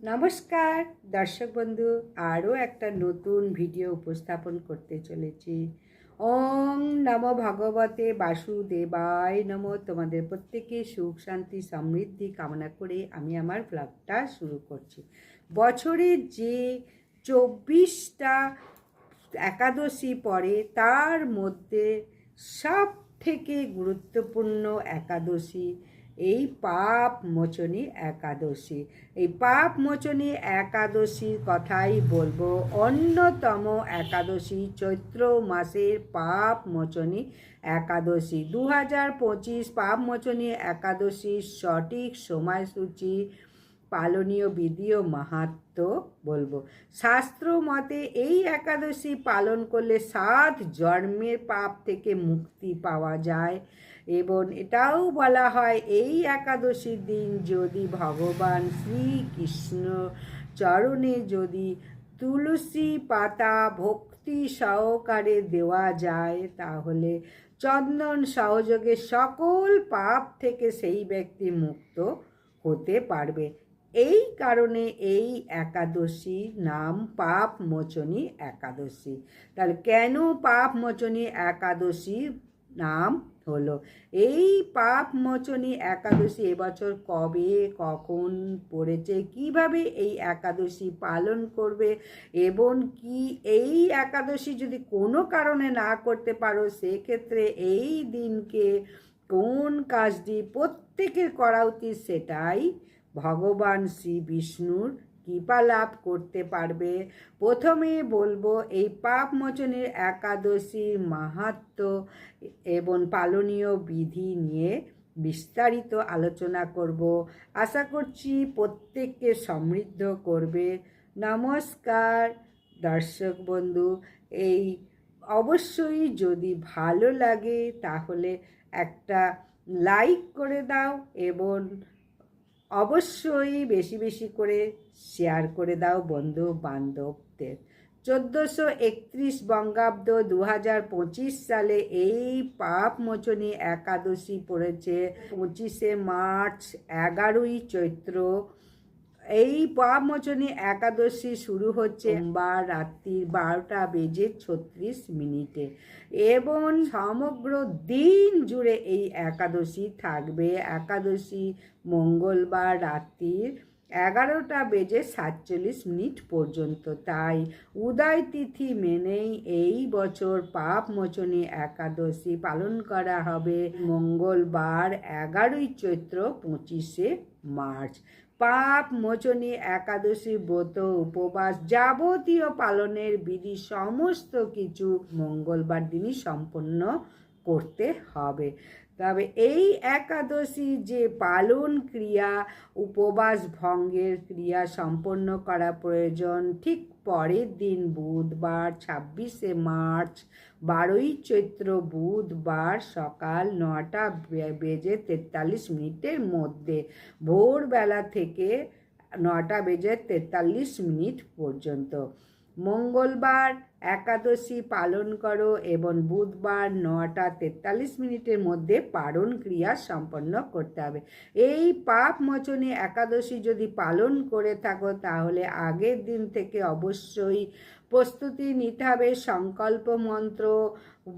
নমস্কার, দর্শক বন্ধু, আরও একটা নতুন ভিডিও উপস্থাপন করতে চলেছি। ওম নম ভগবতে বাসুদেবায় নম। তোমাদের প্রত্যেকে সুখ, শান্তি, সমৃদ্ধি কামনা করে আমি আমার ব্লগটা শুরু করছি। বছরের যে চব্বিশটা একাদশী পড়ে, তার মধ্যে সব থেকে গুরুত্বপূর্ণ একাদশী এই পাপ মোচনী একাদশী। এই পাপ মোচনী একাদশীর কথাই বলব। অন্যতম একাদশী চৈত্র মাসের পাপ মোচনী একাদশী। দু হাজার পঁচিশ পাপ মোচনী একাদশীর সঠিক সময়সূচি পালনীয় বিধি ও মাহাত্ম বলব। শাস্ত্র মতে এই একাদশী পালন করলে সাত জন্মের পাপ থেকে মুক্তি পাওয়া যায়। এবং এটাও বলা হয়, এই একাদশীর দিন যদি ভগবান শ্রীকৃষ্ণ চরণে যদি তুলসী পাতা ভক্তি সহকারে দেওয়া যায়, তাহলে চন্দন সহযোগে সকল পাপ থেকে সেই ব্যক্তি মুক্ত হতে পারবে। এই কারণে এই একাদশী নাম পাপ মোচনী একাদশী। তাহলে কেন পাপ মোচনী একাদশী নাম হলো। এই পাপ মোচনী একাদশী এবছর কবে, কখন পড়েছে, কীভাবে এই একাদশী পালন করবে এবং কি এই একাদশী যদি কোনো কারণে না করতে পারো, সেক্ষেত্রে এই দিনকে কোন কাজটি প্রত্যেকের করা উচিত সেটাই ভগবান শ্রী বিষ্ণুর কৃপা লাভ করতে পারবে। প্রথমে বলব, এই পাপ মোচনের একাদশীর মাহাত্ম এবং পালনীয় বিধি নিয়ে বিস্তারিত আলোচনা করব। আশা করছি প্রত্যেককে সমৃদ্ধ করবে। নমস্কার, দর্শক বন্ধু। এই অবশ্যই যদি ভালো লাগে তাহলে একটা লাইক করে দাও এবং অবশ্যই বেশি বেশি করে শেয়ার করে দাও বন্ধু বান্ধবদের চোদ্দোশো একত্রিশ বঙ্গাব্দ দু হাজার পঁচিশ সালে এই পাপ মোচনী একাদশী পড়েছে। পঁচিশে মার্চ এগারোই চৈত্র এই পাপমোচনী একাদশী শুরু হচ্ছে বা রাত্রির বারোটা বেজে ছত্রিশ মিনিটে। এবং সমগ্র দিন জুড়ে এই একাদশী থাকবে। একাদশী মঙ্গলবার রাত্রির এগারোটা বেজে সাতচল্লিশ মিনিট পর্যন্ত। তাই উদয় তিথি মেনেই এই বছর পাপ মোচনী একাদশী পালন করা হবে। মঙ্গলবার এগারোই চৈত্র পঁচিশে মার্চ। পাপ মোচনী একাদশী ব্রত উপবাস যাবতীয় পালনের বিধি সমস্ত কিছু মঙ্গলবার দিনই সম্পন্ন করতে হবে। তবে এই একাদশী যে পালন ক্রিয়া, উপবাস ভঙ্গের ক্রিয়া সম্পন্ন করা প্রয়োজন, ঠিক পরের দিন বুধবার, ছাব্বিশে মার্চ, বারোই চৈত্র বুধবার সকাল নটা বেজে তেতাল্লিশ মিনিটের মধ্যে, ভোরবেলা থেকে নটা বেজে তেতাল্লিশ মিনিট পর্যন্ত। মঙ্গলবার একাদশী পালন করো এবং বুধবার নটা তেতাল্লিশ মিনিটের মধ্যে পারণ ক্রিয়া সম্পন্ন করতে হবে। এই পাপ মোচনী একাদশী যদি পালন করে থাকো, তাহলে আগের দিন থেকে অবশ্যই প্রস্তুতি নিতে হবে। সংকল্প মন্ত্র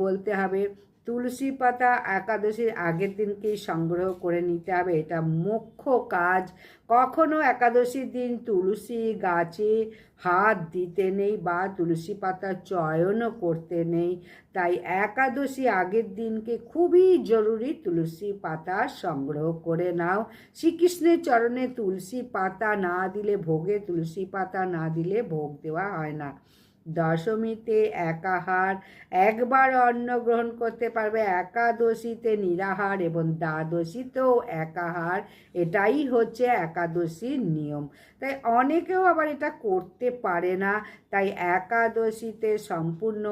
বলতে হবে। তুলসী পাতা একাদশীর আগের দিনকেই সংগ্রহ করে নিতে হবে। এটা মুখ্য কাজ। কখনো একাদশীর দিন তুলসী গাছে হাত দিতে নেই বা তুলসী পাতা চয়নও করতে নেই। তাই একাদশী আগের দিনকে খুবই জরুরি তুলসী পাতা সংগ্রহ করে নাও। শ্রীকৃষ্ণের চরণে তুলসী পাতা না দিলে ভোগে, তুলসী পাতা না দিলে ভোগ দেওয়া হয় না। দশমীতে একাহার, একবার অন্ন গ্রহণ করতে পারবে একাদশীতে নিরাহার এবং দ্বাদশীতেও একাহার। এটাই হচ্ছে একাদশীর নিয়ম। তাই অনেকেও আবার এটা করতে পারে না। তাই একাদশীতে সম্পূর্ণ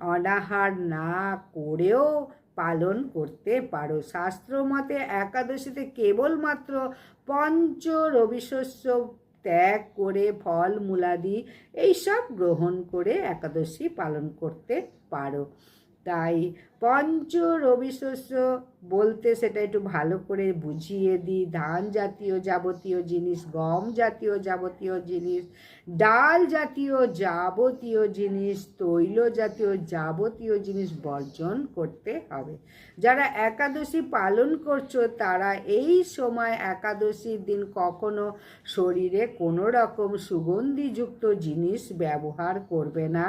অনাহার না করেও পালন করতে পারো। শাস্ত্র মতে একাদশীতে কেবলমাত্র পঞ্চ রবিশস্য ত্যাগ করে ফল মূলাদি এইসব গ্রহণ করে একাদশী পালন করতে পারো। তাই পঞ্চ রবি শস্য বলতে সেটা একটু ভালো করে বুঝিয়ে দিই। ধান জাতীয় যাবতীয় জিনিস, গম জাতীয় যাবতীয় জিনিস, ডাল জাতীয় যাবতীয় জিনিস, তৈল জাতীয় যাবতীয় জিনিস বর্জন করতে হবে। যারা একাদশী পালন করছ, তারা এই সময় একাদশীর দিন কখনো শরীরে কোনো রকম সুগন্ধিযুক্ত জিনিস ব্যবহার করবে না।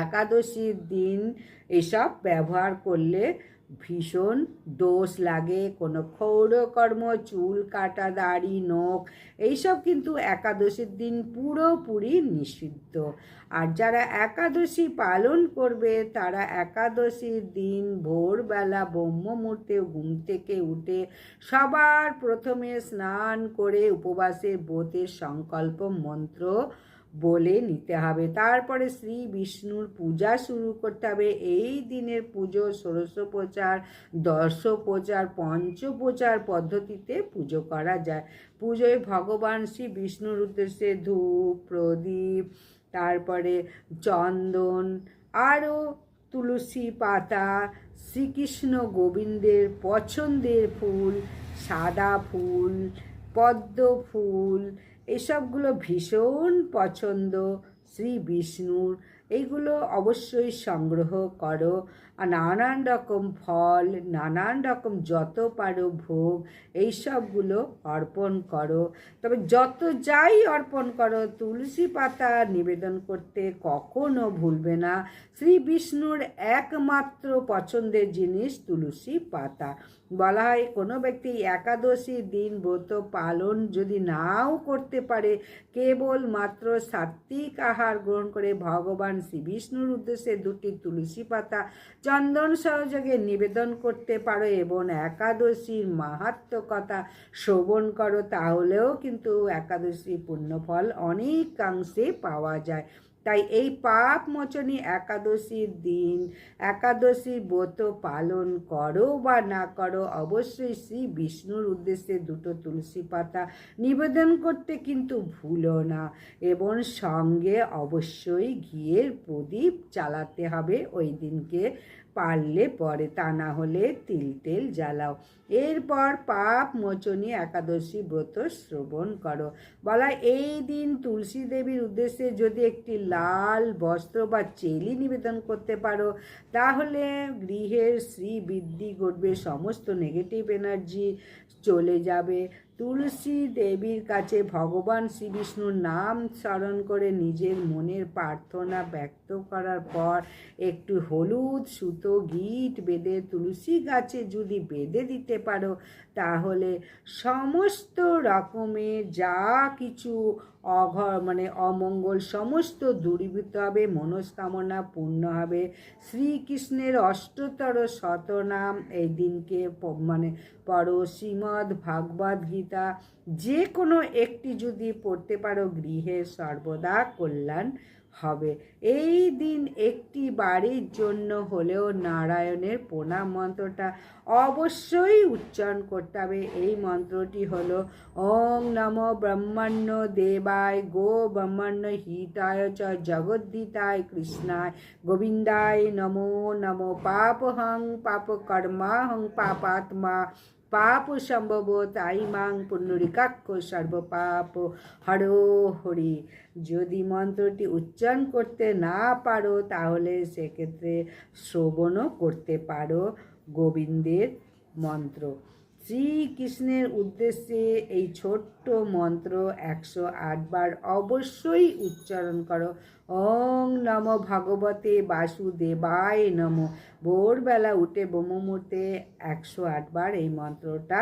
একাদশীর দিন এসব ব্যবহার করলে ভীষণ দোষ লাগে। কোনো ক্ষৌরকর্ম চুল কাটা, দাড়ি, নখ, এইসব কিন্তু একাদশীর দিন পুরোপুরি নিষিদ্ধ। আর যারা একাদশী পালন করবে, তারা একাদশীর দিন ভোরবেলা ব্রহ্ম মুহূর্তে ঘুম থেকে উঠে সবার প্রথমে স্নান করে উপবাসের ব্রতের সংকল্প মন্ত্র বলে নিতে হবে। তারপরে শ্রী বিষ্ণুর পূজা শুরু করতে হবে। এই দিনের পুজো ষোড়শোপচার, দশোপচার, পঞ্চোপচার পদ্ধতিতে পুজো করা যায়। পুজোয় ভগবান শ্রী বিষ্ণুর উদ্দেশ্যে ধূপ, প্রদীপ, তারপরে চন্দন, আরও তুলসী পাতা, শ্রীকৃষ্ণ গোবিন্দের পছন্দের ফুল, সাদা ফুল, পদ্ম ফুল এসবগুলো ভীষণ পছন্দ। শ্রী বিষ্ণুর। এইগুলো অবশ্যই সংগ্রহ করো। আর নানান রকম ফল, নানান রকম যত পারো ভোগ এইসবগুলো অর্পণ করো। তবে যত যাই অর্পণ করো, তুলসী পাতা নিবেদন করতে কখনো ভুলবে না। শ্রী বিষ্ণুর একমাত্র পছন্দের জিনিস তুলসী পাতা। বলা হয়, কোনো ব্যক্তি একাদশী দিন ব্রত পালন যদি নাও করতে পারে কেবল মাত্র সাত্বিক আহার গ্রহণ করে ভগবান শ্রী বিষ্ণুর উদ্দেশ্যে দুটি তুলসী পাতা চন্দন সহযোগে নিবেদন করতে পারো এবং একাদশীর মাহাত্ম কথা শ্রবণ করো, তাহলেও কিন্তু একাদশী পুণ্যফল অনেকাংশে পাওয়া যায়। তাই এই পাপ মোচনী একাদশীর দিন, একাদশী ব্রত পালন করো বা না করো, অবশ্যই শ্রী বিষ্ণুর উদ্দেশ্যে দুটো তুলসী পাতা নিবেদন করতে কিন্তু ভুলো না এবং সঙ্গে অবশ্যই ঘিয়ের প্রদীপ চালাতে হবে। ওই দিনকে পারলে পরে, তা না হলে তিল তেল জ্বালাও। এরপর পাপ মোচনী একাদশী ব্রত শ্রবণ করো। বলা, এই দিন তুলসী দেবীর উদ্দেশ্যে যদি একটি লাল বস্ত্র বা চেলি নিবেদন করতে পারো, তাহলে গৃহের শ্রী বৃদ্ধি ঘটবে, সমস্ত নেগেটিভ এনার্জি চলে যাবে। তুলসী দেবীর কাছে ভগবান শ্রী বিষ্ণুর নাম স্মরণ করে নিজের মনের প্রার্থনা ব্যক্ত করার পর একটু হলুদ সুতো, গিট বেঁধে তুলসী গাছে যদি বেঁধে দিতে পারো, তাহলে সমস্ত রকমের যা কিছু অঘ মানে অমঙ্গল সমস্ত দূরীভূত হবে, মনস্কামনা পূর্ণ হবে। শ্রীকৃষ্ণের অষ্টতর শতনাম এই দিনকে মানে পড়ো শ্রীমদ্ ভাগবত গীতা যে কোনো একটি যদি পড়তে পারো গৃহে সর্বদা কল্যাণ হবে। এই দিন একটি বাড়ির জন্য হলেও নারায়ণের প্রণাম মন্ত্রটা অবশ্যই উচ্চারণ করতে হবে। এই মন্ত্রটি হলো, ওং নম ব্রহ্মণ্য দেবায়, গো ব্রহ্মণ্য হিতায় চ জগদ্ধিতায় কৃষ্ণায়, গোবিন্দায় নমো নমো পাপহং পাপ কর্মাহং পাপাত্মা পাপ সম্ভব তাই মাং পুণ্যরিকাক্ষ সর্বপাপ হরো হরি যদি মন্ত্রটি উচ্চারণ করতে না পারো, তাহলে সেক্ষেত্রে শ্রবণও করতে পারো। গোবিন্দের মন্ত্র। শ্রীকৃষ্ণের উদ্দেশ্যে এই ছোট্ট মন্ত্র একশো আটবার অবশ্যই উচ্চারণ করো। ওং নম ভগবতে বাসুদেবায় নম। ভোরবেলা উঠে ব্রহ্মমূর্তে একশো আটবার এই মন্ত্রটা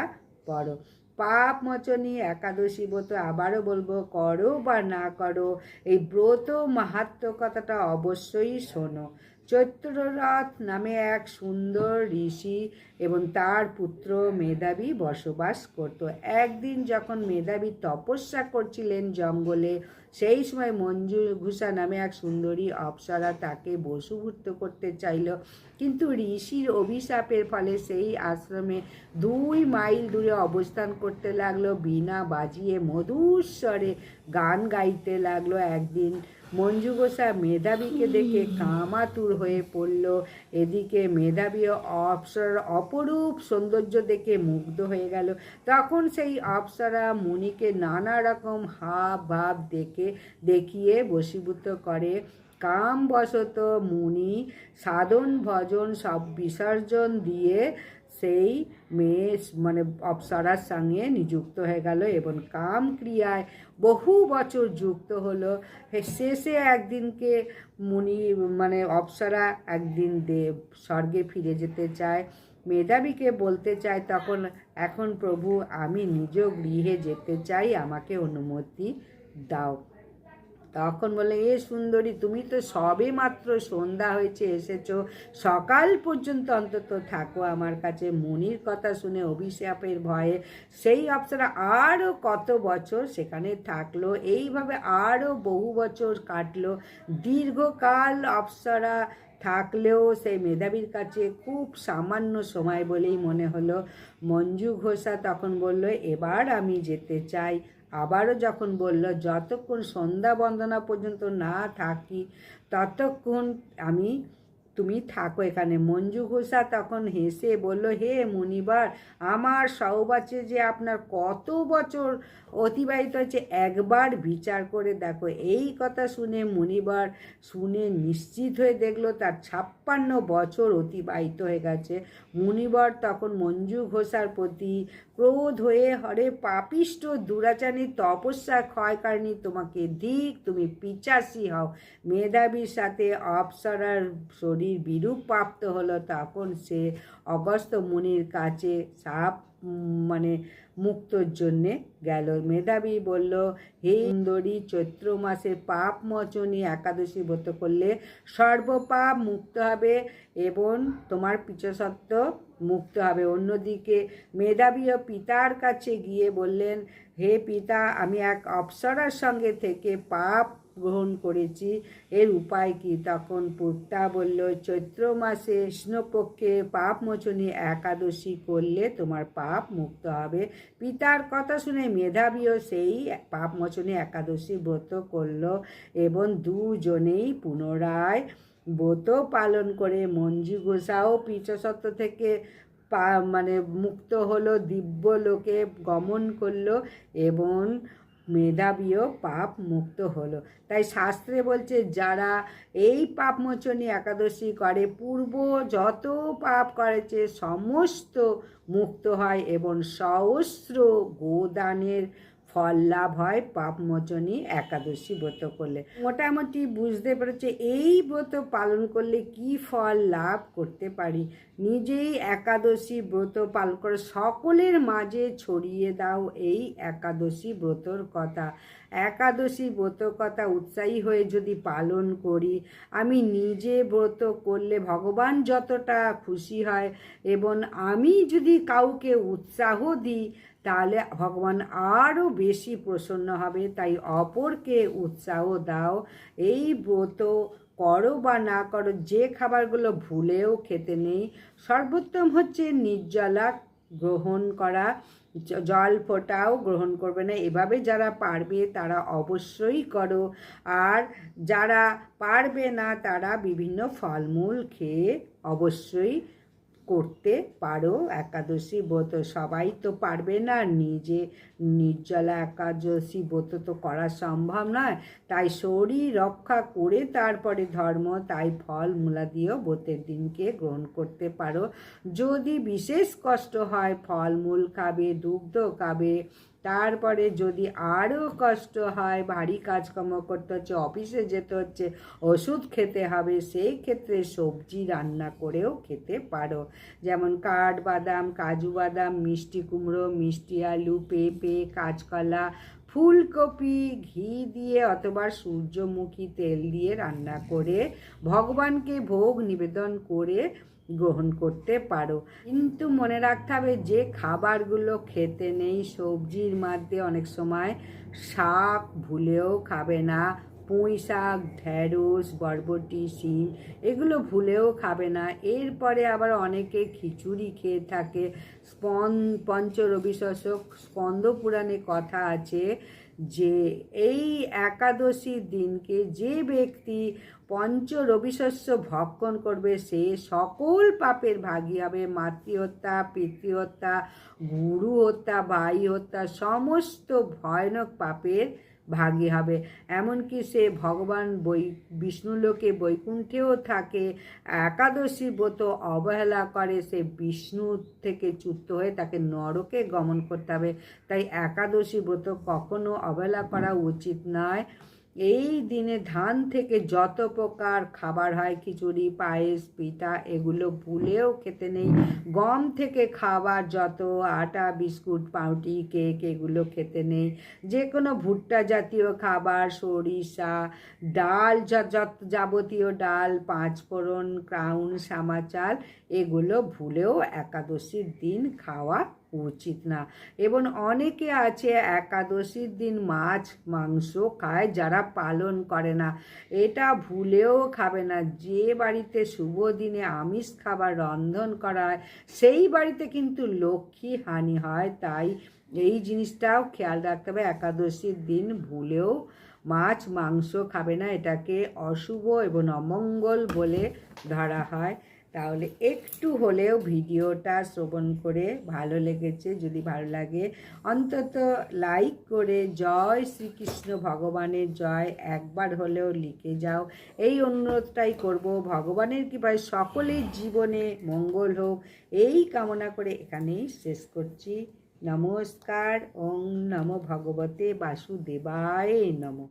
পড়ো। পাপ মোচনী একাদশী ব্রত আবারও বলব, করো বা না করো, এই ব্রত মাহাত্ম কথাটা অবশ্যই শোনো। চৈত্ররথ নামে এক সুন্দর ঋষি এবং তার পুত্র মেধাবী বসবাস করত। একদিন যখন মেধাবী তপস্যা করছিলেন জঙ্গলে, সেই সময় মঞ্জু ঘুষা নামে এক সুন্দরী অপ্সরা তাকে বসুভূত করতে চাইল। কিন্তু ঋষির অভিশাপের ফলে সেই আশ্রমে দুই মাইল দূরে অবস্থান করতে লাগল। বিনা বাজিয়ে মধুর স্বরে গান গাইতে লাগল। একদিন মঞ্জু গোসা মেধাবীকে দেখে কামাতুর হয়ে পড়ল। এদিকে মেধাবী অপ্সর অপরূপ সৌন্দর্য দেখে মুগ্ধ হয়ে গেল। তখন সেই অপ্সরা মুনিকে নানা রকম হাব ভাব দেখে দেখিয়ে বশীভূত করে কামবশত মুনি সাধন ভজন সব বিসর্জন দিয়ে সেই মেয়ে মানে অপ্সরার সঙ্গে নিযুক্ত হয়ে গেল এবং কাম ক্রিয়ায় বহু বছর যুক্ত হলো। শেষে একদিনকে মুনি মানে অপ্সরা একদিন দেব স্বর্গে ফিরে যেতে চায়। মেধাবীকে বলতে চায়, তখন, এখন প্রভু, আমি নিজ গৃহে যেতে চাই, আমাকে অনুমতি দাও। তখন বলে, এ সুন্দরী, তুমি তো সবে মাত্র সন্ধ্যা হয়েছে, এসেছ। সকাল পর্যন্ত অন্তত থাকো আমার কাছে। মনির কথা শুনে অভিশাপের ভয়ে সেই অপ্সরা আরও কত বছর সেখানে থাকল, এইভাবে আরও বহু বছর কাটলো। দীর্ঘকাল অপ্সরা থাকলেও সেই মেধাবীর কাছে খুব সামান্য সময় বলেই মনে হলো। মঞ্জু ঘোষা তখন বলল, এবার আমি যেতে চাই। আবারও যখন বলল যতক্ষণ সন্ধ্যা বন্দনা পর্যন্ত না থাকি ততক্ষণ আমি তুমি থাকো এখানে। মঞ্জু ঘোষা তখন হেসে বলল, হে মুনিবার, আমার সৌবাচ্যে যে আপনার কত বছর অতিবাহিত হয়েছে, একবার বিচার করে দেখো। এই কথা শুনে মনিবার শুনে নিশ্চিত হয়ে দেখল, তার ছাপ্পান্ন বছর অতিবাহিত হয়ে গেছে। মুনিবার তখন মঞ্জু ঘোষার প্রতি ক্রোধ হয়ে, হরে পাপিষ্ট দুরাচারী, তপস্যা ক্ষয়কারিণী, তোমাকে দিক, তুমি পিচাসি হও। মেধাবীর সাথে অপসরার শরীর বিরূপ প্রাপ্ত হলো, তখন সে অগস্ত মুনির কাছে সাপ মানে মুক্তর জন্যে গেল। মেধাবী বলল, হে সুন্দরী, চৈত্র মাসে পাপ মোচনী একাদশী ব্রত করলে সর্বপাপ মুক্ত হবে এবং তোমার পিছসত্ব মুক্ত হবে। অন্যদিকে মেধাবী ও পিতার কাছে গিয়ে বললেন, হে পিতা, আমি এক অপ্সরার সঙ্গে থেকে পাপ গ্রহণ করেছি। এর উপায় কি? তখন পুত্তা বলল, চৈত্র মাসে কৃষ্ণপক্ষে পাপ মোচনী একাদশী করলে তোমার পাপ মুক্ত হবে। পিতার কথা শুনে মেধাবীও সেই পাপ মোচনী একাদশী ব্রত করল এবং দুজনেই পুনরায় ব্রত পালন করে মঞ্জু ঘোষাও পিছসত্ব থেকে পা মানে মুক্ত হলো, দিব্য লোকে গমন করল এবং মেধাবীও পাপ মুক্ত হলো। তাই শাস্ত্রে বলছে, যারা এই পাপমোচনী একাদশী করে, পূর্ব যত পাপ করেছে, সমস্ত মুক্ত হয় এবং সহস্র গোদানের ফল লাভ হয় পাপমোচনী একাদশী ব্রত করলে। মোটামুটি বুঝতে পেরেছে, এই ব্রত পালন করলে কি ফল লাভ করতে পারি? নিজেই একাদশী ব্রত পালন করে সকলের মাঝে ছড়িয়ে দাও এই একাদশী ব্রতর কথা। একাদশী ব্রত কথা উৎসাহী হয়ে যদি পালন করি, আমি নিজে ব্রত করলে ভগবান যতটা খুশি হয়, এবং আমি যদি কাউকে উৎসাহ দিই তাহলে ভগবান আরও বেশি প্রসন্ন হবে। তাই অপরকে উৎসাহ দাও। এই ব্রত করো বা না করো, যে খাবারগুলো ভুলেও খেতে নেই, সর্বোত্তম হচ্ছে নির্জলা গ্রহণ করা। জল ফোটাও গ্রহণ করবে না। এভাবে যারা পারবে তারা অবশ্যই করো। আর যারা পারবে না তারা বিভিন্ন ফলমূল খেয়ে অবশ্যই করতে পারো। একাদশী ব্রত সবাই তো পারবে না। নিজে নির্জলা একাদশী ব্রত তো করা সম্ভব নয়। তাই শরীর রক্ষা করে তারপরে ধর্ম, তাই ফল মূলা দিয়েও ব্রতের দিনকে গ্রহণ করতে পারো। যদি বিশেষ কষ্ট হয় ফলমূল খাবে, দুগ্ধ খাবে তারপরে যদি আরও কষ্ট হয়, ভারী কাজকর্ম করতে হচ্ছে, অফিসে যেতে হচ্ছে, ওষুধ খেতে হবে, সেই ক্ষেত্রে সবজি রান্না করেও খেতে পারো। যেমন কাঠবাদাম কাজু বাদাম, মিষ্টি কুমড়ো, মিষ্টি আলু, পেঁপে, কাঁচকলা, ফুলকপি, ঘি দিয়ে অথবা সূর্যমুখী তেল দিয়ে রান্না করে ভগবানকে ভোগ নিবেদন করে গ্রহণ করতে পারো। কিন্তু মনে রাখতে হবে, যে খাবারগুলো খেতে নেই, সবজির মধ্যে অনেক সময় শাক ভুলেও খাবে না। পুঁই শাক ঢ্যাঁড়স বরবটি, শিম, এগুলো ভুলেও খাবে না। এরপরে আবার অনেকে খিচুড়ি খেয়ে থাকে। স্পন পঞ্চ রবিশাসক স্কন্দ পুরাণে কথা আছে যে এই একাদশীর দিনকে যে ব্যক্তি পঞ্চ রবিশস্য ভক্ষণ করবে, সে সকল পাপের ভাগী হবে। মাতৃহত্যা, পিতৃহত্যা গুরু হত্যা ভাই হত্যা সমস্ত ভয়ানক পাপের ভাগী হবে। এমনকি সে ভগবান বৈ, বিষ্ণুলোকে বৈকুণ্ঠেও থাকে। একাদশী ব্রত অবহেলা করে, সে বিষ্ণু থেকে চ্যুত হয়ে তাকে নরকে গমন করতে হবে। তাই একাদশী ব্রত কখনো অবহেলা করা উচিত নয়। এই দিনে ধান থেকে যত প্রকার খাবার হয়, খিচুড়ি, পায়েস, পিঠা, এগুলো ভুলেও খেতে নেই। গম থেকে খাবার যত, আটা, বিস্কুট, পাউটি, কেক, এগুলো খেতে নেই। যে কোনো ভুট্টা জাতীয় খাবার, সরিষা, ডাল যত যাবতীয় ডাল, পাঁচফোড়ন, ক্রাউন সামা চাল এগুলো ভুলেও একাদশীর দিন খাওয়া উচিত না। এবং অনেকে আছে, একাদশীর দিন মাছ, মাংস খায় যারা পালন করে না। এটা ভুলেও খাবে না। যে বাড়িতে শুভ দিনে আমিষ খাবার রন্ধন করা হয়, সেই বাড়িতে কিন্তু লক্ষ্মী হানি হয়। তাই এই জিনিসটাও খেয়াল রাখতে হবে। একাদশীর দিন ভুলেও মাছ, মাংস খাবে না। এটাকে অশুভ এবং অমঙ্গল বলে ধরা হয়। তাহলে একটু হলেও ভিডিওটা শ্রবণ করে ভালো লেগেছে, যদি ভালো লাগে, অন্তত লাইক করে জয় শ্রীকৃষ্ণ ভগবানের জয় একবার হলেও লিখে যাও। এই অনুরোধটাই করব, ভগবানের কৃপায় সকলের জীবনে মঙ্গল হোক। এই কামনা করে এখানেই শেষ করছি। নমস্কার ওং নমো ভগবতে বাসুদেবায় নমঃ।